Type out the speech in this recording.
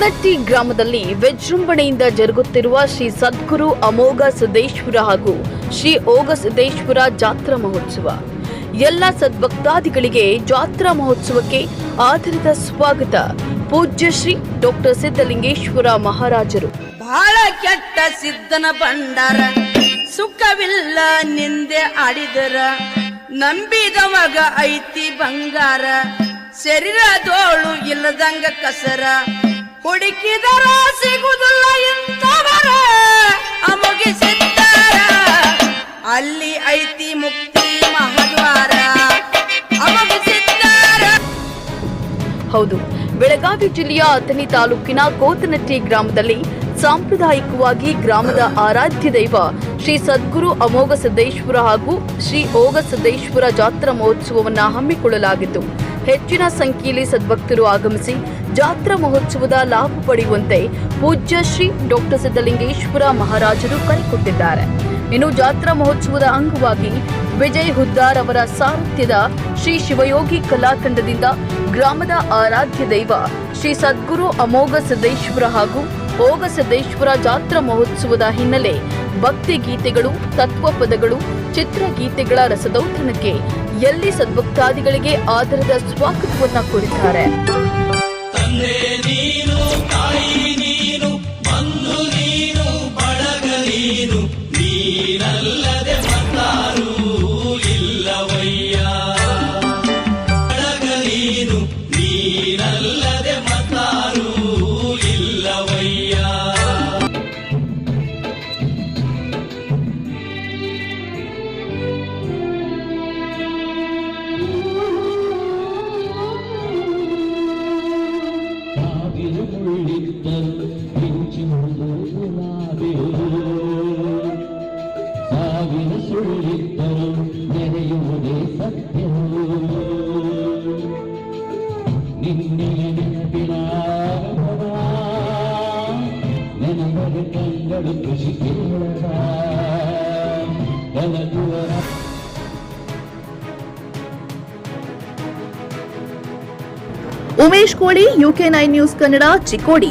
ಕೋತ್ನಟ್ಟಿ ಗ್ರಾಮದಲ್ಲಿ ವಿಜೃಂಭಣೆಯಿಂದ ಜರುಗುತ್ತಿರುವ ಶ್ರೀ ಸದ್ಗುರು ಅಮೋಘ ಸಿದ್ದೇಶ್ವರ ಹಾಗೂ ಶ್ರೀ ಓಗ ಸಿದ್ದೇಶ್ವರ ಜಾತ್ರಾ ಮಹೋತ್ಸವ. ಎಲ್ಲ ಸದ್ಭಕ್ತಾದಿಗಳಿಗೆ ಜಾತ್ರಾ ಮಹೋತ್ಸವಕ್ಕೆ ಆಧಾರಿತ ಸ್ವಾಗತ. ಪೂಜ್ಯ ಶ್ರೀ ಡಾಕ್ಟರ್ ಸಿದ್ದಲಿಂಗೇಶ್ವರ ಮಹಾರಾಜರು. ಬಹಳ ಕೆಟ್ಟ ಸಿದ್ದನ ಬಂಡಾರ ಸುಖವಿಲ್ಲ ನಿಂದೆ ಆಡಿದರ. ನಂಬಿದವಾಗ ಐತಿ ಬಂಗಾರ. ಶರೀರದೋಳು ಇಲ್ಲದಂಗ ಕಸರ. ಸಿಗುವುದಿಲ್ಲ ಅಮುಗಿಸಿದ್ದಾರ ಅಲ್ಲಿ ಐತಿ ಮುಕ್ತಿ ಮಹಾದ್ವಾರ. ಅಮುಗಿಸಿದ್ದಾರ ಹೌದು, ಬೆಳಗಾವಿ ಜಿಲ್ಲೆಯ ಅಥಣಿ ತಾಲೂಕಿನ ಕೋತನಟ್ಟಿ ಗ್ರಾಮದಲ್ಲಿ ಸಾಂಪ್ರದಾಯಿಕವಾಗಿ ಗ್ರಾಮದ ಆರಾಧ್ಯ ದೈವ ಶ್ರೀ ಸದ್ಗುರು ಅಮೋಘ ಸಿದ್ದೇಶ್ವರ ಹಾಗೂ ಶ್ರೀ ಓಗ ಸಿದ್ದೇಶ್ವರ ಜಾತ್ರಾ ಮಹೋತ್ಸವವನ್ನು ಹಮ್ಮಿಕೊಳ್ಳಲಾಗಿತ್ತು. ಹೆಚ್ಚಿನ ಸಂಖ್ಯೆಯಲ್ಲಿ ಸದ್ಭಕ್ತರು ಆಗಮಿಸಿ ಜಾತ್ರಾ ಮಹೋತ್ಸವದ ಲಾಭ ಪಡೆಯುವಂತೆ ಪೂಜ್ಯ ಶ್ರೀ ಡಾಕ್ಟರ್ ಸಿದ್ದಲಿಂಗೇಶ್ವರ ಮಹಾರಾಜರು ಕರೆಕೊಟ್ಟಿದ್ದಾರೆ ಇನ್ನು ಜಾತ್ರಾ ಮಹೋತ್ಸವದ ಅಂಗವಾಗಿ ವಿಜಯ್ ಹುದ್ದಾರ್ ಅವರ ಸಾರಥ್ಯದ ಶ್ರೀ ಶಿವಯೋಗಿ ಕಲಾ ತಂಡದಿಂದ ಗ್ರಾಮದ ಆರಾಧ್ಯ ದೈವ ಶ್ರೀ ಸದ್ಗುರು ಅಮೋಘ ಸಿದ್ದೇಶ್ವರ ಹಾಗೂ ಭೋಗ ಸಿದ್ದೇಶ್ವರ ಜಾತ್ರಾ ಮಹೋತ್ಸವದ ಹಿನ್ನೆಲೆ ಭಕ್ತಿ ಗೀತೆಗಳು ತತ್ವ ಪದಗಳು ಚಿತ್ರಗೀತೆಗಳ ರಸದೌತಣಕ್ಕೆ ಎಲ್ಲಿ ಸದ್ಭಕ್ತಾದಿಗಳಿಗೆ ಆಧಾರದ ಸ್ವಾಗತವನ್ನ ಕೋರಿದ್ದಾರೆ. ನೀನಲ್ಲದೆ ಮುಳ್ಳಿದ್ದರು ಮಿಂಚಿನುವುದು ಗುಲಾಬಿಯು ಸಾವಿರ ಸುಳ್ಳಿದ್ದರು ನೆರೆಯುವುದೇ ಸತ್ಯವು ನಿನ್ನೆಯ ನೆನಪಿನ ಆರಂಭವ ನೆನಪದ ಕಂಗಳು ಕೃಷಿ ಕೇಳದ ಕಲಗುವ Umesh Koli UK nine news Kannada Chikkodi